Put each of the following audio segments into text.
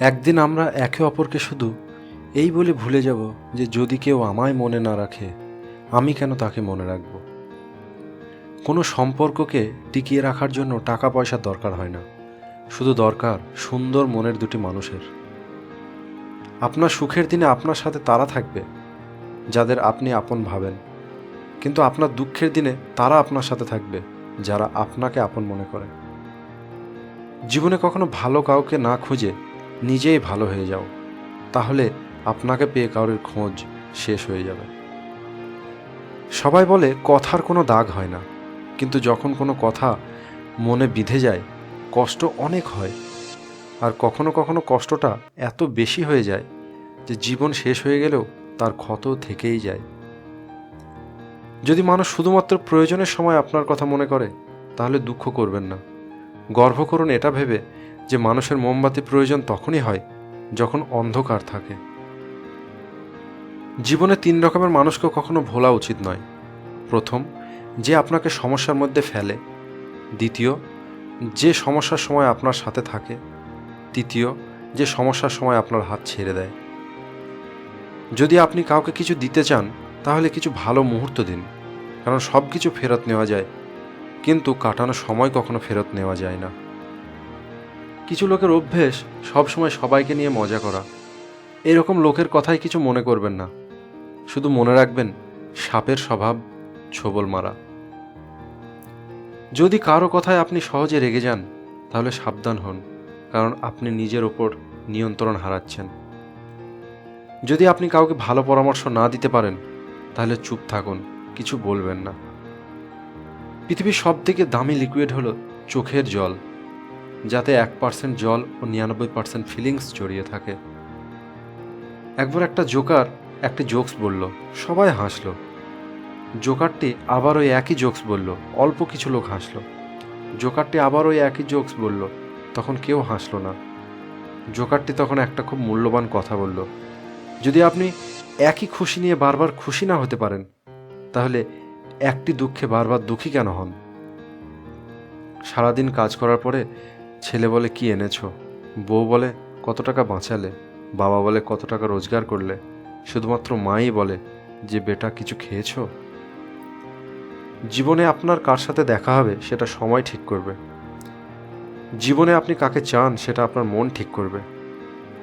একদিন আমরা একে অপরকে শুধু, এই বলে ভুলে যাব যে যদি কেউ আমায় মনে না রাখে, আমি কেন তাকে মনে রাখব? কোনো সম্পর্ককে টিকিয়ে রাখার জন্য টাকা পয়সার দরকার হয় না। শুধু দরকার সুন্দর মনের দুটি মানুষের। আপনার সুখের দিনে আপনার সাথে তারা থাকবে, যাদের আপনি আপন ভাবেন। কিন্তু আপনার দুঃখের দিনে তারা আপনার সাথে থাকবে, যারা আপনাকে আপন মনে করে। জীবনে কখনো ভালো কাউকে না খুঁজে নিজেই ভালো হয়ে যাও। তাহলে আপনাকে পেয়ে কারোর খোঁজ শেষ হয়ে যাবে। সবাই বলে, কথার কোনো দাগ হয় না। কিন্তু যখন কোনো কথা মনে বিধে যায়, কষ্ট অনেক হয়। আর কখনো কখনো কষ্টটা এত বেশি হয়ে যায় যে জীবন শেষ হয়ে গেলেও তার ক্ষত থেকেই যায়। যদি মানুষ শুধুমাত্র প্রয়োজনের সময় আপনার কথা মনে করে, তাহলে দুঃখ করবেন না। গর্ব করুন, এটা ভেবে যে মানুষের মোমবাতি প্রয়োজন তখনই হয়, যখন অন্ধকার থাকে। জীবনে তিন রকমের মানুষকে কখনো ভোলা উচিত নয়। প্রথম, যে আপনাকে সমস্যার মধ্যে ফেলে। দ্বিতীয়, যে সমস্যার সময় আপনার সাথে থাকে। তৃতীয়, যে সমস্যার সময় আপনার হাত ছেড়ে দেয়। যদি আপনি কাউকে কিছু দিতে চান, তাহলে কিছু ভালো মুহূর্ত দিন, কারণ সব কিছু ফেরত নেওয়া যায়। কিন্তু কাটানো সময় কখনো ফেরত নেওয়া যায় না। কিছু লোকের অভ্যেস সবসময় সবাইকে নিয়ে মজা করা। এরকম লোকের কথাই কিছু মনে করবেন না। শুধু মনে রাখবেন, সাপের স্বভাব, ছোবল মারা। যদি কারও কথায় আপনি সহজে রেগে যান, তাহলে সাবধান হন, কারণ আপনি নিজের ওপর নিয়ন্ত্রণ হারাচ্ছেন। যদি আপনি কাউকে ভালো পরামর্শ না দিতে পারেন, তাহলে চুপ থাকুন, কিছু বলবেন না। পৃথিবীর সব থেকে দামি লিকুইড হলো চোখের জল। যাতে এক পার্সেন্ট জল ও নিরানব্বই পার্সেন্ট ফিলিংস জড়িয়ে থাকে। একবার একটা জোকার একটি জোকস বলল, সবাই হাসলো। জোকারটি আবার ওই একই জোকস বলল, অল্প কিছু লোক হাসলো। জোকারটি আবার ওই একই জোকস বলল, তখন কেউ হাসলো না। জোকারটি তখন একটা খুব মূল্যবান কথা বলল, যদি আপনি একই খুশি নিয়ে বারবার খুশি না হতে পারেন, তাহলে একটি দুঃখে বারবার দুঃখী কেন হন? সারাদিন কাজ করার পরে ছেলে বলে কি এনেছো? বউ বলে, কত টাকা বাঁচালে? বাবা বলে, কত টাকা রোজগার করলে? শুধুমাত্র মাই বলে, যে বেটা কিছু খেয়েছো? জীবনে আপনার কার সাথে দেখা হবে, সেটা সময় ঠিক করবে। জীবনে আপনি কাকে চান, সেটা আপনার মন ঠিক করবে।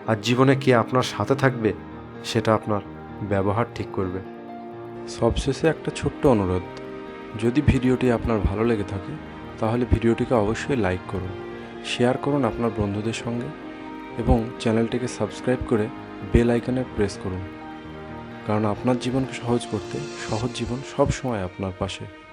আর জীবনে কে আপনার সাথে থাকবে, সেটা আপনার ব্যবহার ঠিক করবে। সবশেষে একটা ছোট্ট অনুরোধ। যদি ভিডিওটি আপনার ভালো লেগে থাকে, তাহলে ভিডিওটিকে অবশ্যই লাইক করুন। শেয়ার করুন আপনার বন্ধুদের সঙ্গে এবং চ্যানেলটিকে সাবস্ক্রাইব করে বেল আইকনে প্রেস করুন। কারণ আপনার জীবনকে সহজ করতে সহজ জীবন সব সময় আপনার পাশে।